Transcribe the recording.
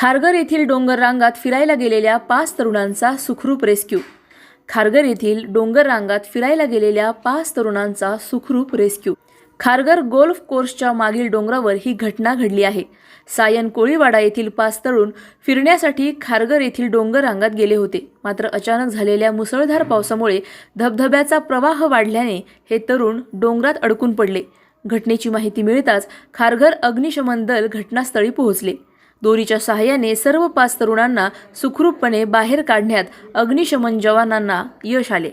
खारघर येथील डोंगर रांगात फिरायला गेलेल्या पाच तरुणांचा सुखरूप रेस्क्यू. खारघर येथील डोंगर रांगात फिरायला गेलेल्या पाच तरुणांचा सुखरूप रेस्क्यू. खारघर गोल्फ कोर्सच्या मागील डोंगरावर ही घटना घडली आहे. सायन कोळीवाडा येथील पाच तरुण फिरण्यासाठी खारघर येथील डोंगर रांगात गेले होते. मात्र अचानक झालेल्या मुसळधार पावसामुळे धबधब्याचा प्रवाह वाढल्याने हे तरुण डोंगरात अडकून पडले. घटनेची माहिती मिळताच खारघर अग्निशमन दल घटनास्थळी पोहोचले. दोरीच्या सहाय्याने सर्व पाच तरुणांना सुखरूपपणे बाहेर काढण्यात अग्निशमन जवानांना यश आले.